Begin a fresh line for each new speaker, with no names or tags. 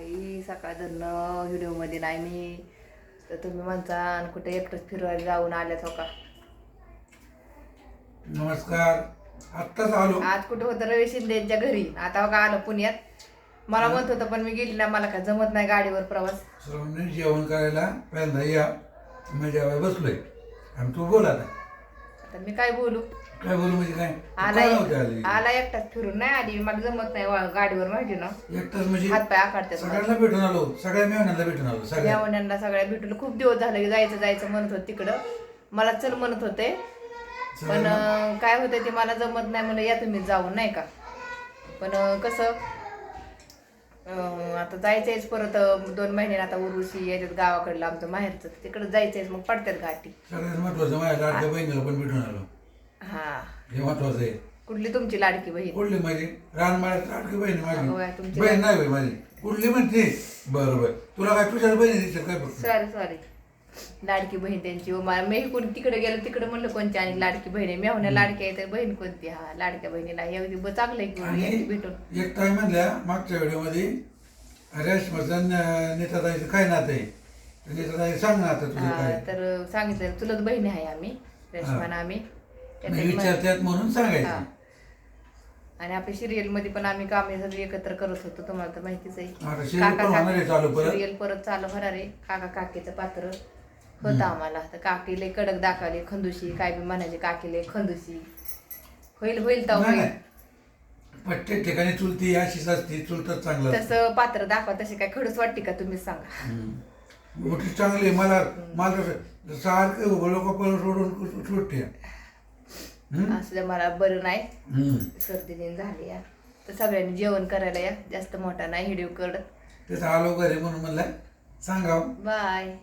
बाई सकाळ धरणं व्हिडिओमध्ये नाही मी. तर तुम्ही म्हणता आणि कुठे एकटंच फिरवायला जाऊन आल्यात हो का?
नमस्कार. आत्ताच आलो.
आज कुठं होतं रवी शिंदेच्या घरी. आता हो का आलं पुण्यात. मला म्हणत होतं पण मी गेली ना मला काय जमत नाही गाडीवर प्रवास.
श्रवणी जेवण करायला पहिल्यांदा या. मी जेवायला बसलोय. आणि तू बोल आता.
आता मी काय बोलू?
काय बोलू म्हणजे काय?
आला
आली?
आला एकटाच फिरून. नाही आली. मला जमत नाही वा- गाडीवर माहिती ना?
एकटाच म्हणजे
हात पाय आकारतात मला.
सगळ्यांना भेटून आलो. सगळ्या मेहनाला भेटून आलो. सगळ्या.
मेहण्यांना सगळ्या भेटून. खूप दिवस झाले की जायचं जायचं म्हणत होते तिकडं. मला चल म्हणत होते. पण अं, काय होतं ते मला जमत नाही. म्हणलं या तुम्ही जाऊन नाही का? पण अं, कसं? आता जायचंयच परत दोन महिने आता उरुशी याच्यात गावाकडलं आमचं माहेरचं तिकडं जायचंय मग पडतात घाटी
सगळ्यात महत्वाचं माझ्या लाडक्या बहिणीला पण भेटून आलो.
हा.
हे महत्वाचं आहे.
कुठली तुमची लाडकी बहीण?
कुठली माझी? रानमाळ्यात लाडकी बहीण
होय,
माझी.
तुमची
बहीण नाही होय माझी. कुठली म्हणते? बरं बरं. तुला काय तुझ्या बहिणी दिसत काय फक्त
सॉरी सॉरी लाडकी बहीण त्यांची. व मला मी कोण तिकडे गेलं तिकडे म्हणलं कोणती आणि लाडकी बहीण आहे? मेहण्या लाडकी आहे तर बहीण कोणती? हा लाडक्या बहिणीला. एवढी ब- चांगलं आहे की
आणि
भेटून.
एक टाइम म्हणल्या मागच्या व्हिडिओमध्ये रेशमाचं नेताताईचं काय नातं आहे? तर नेताताई सांग ना आता तुझं
हा,
काय.
तर सांगितलं चुलत बहिणी आहे आम्ही रेशमान आम्ही.
मी विचारतात म्हणून
हा.
सांगायचं
आणि आपल्या सिरियलमध्ये पण आम्ही कामे सगळी एकत्र करत होतो तुम्हाला तर माहितीच
आता
आहे
serial पण होणार आहे चालू परत.
सिरियल परत चालू होणार आहे. काका काकीचं पात्र. होतं आम्हाला तर काकीले कडक दाखवले खंदुशी काय बी म्हणायचे काकीले खंदुशी होईल होईल तर
नाही,
होईल
नाही. प्रत्येक ठिकाणी चुलती अशीच असते चुलतच चांगलं असतं.
तसं पात्र दाखवा तशी काय खडूस वाटते का तुम्ही सांगा.
मोठी चांगली आहे. मला मला तसं सारखं लोक पण सोडून सुटते हम्म?
असं मला बरं नाही. सर्दी दिन झाली या तर सगळ्यांनी जेवण करायला या जास्त मोठा नाही व्हिडिओ करत
तिथं आलो घरी म्हणून म्हणलं सांगाव
बाय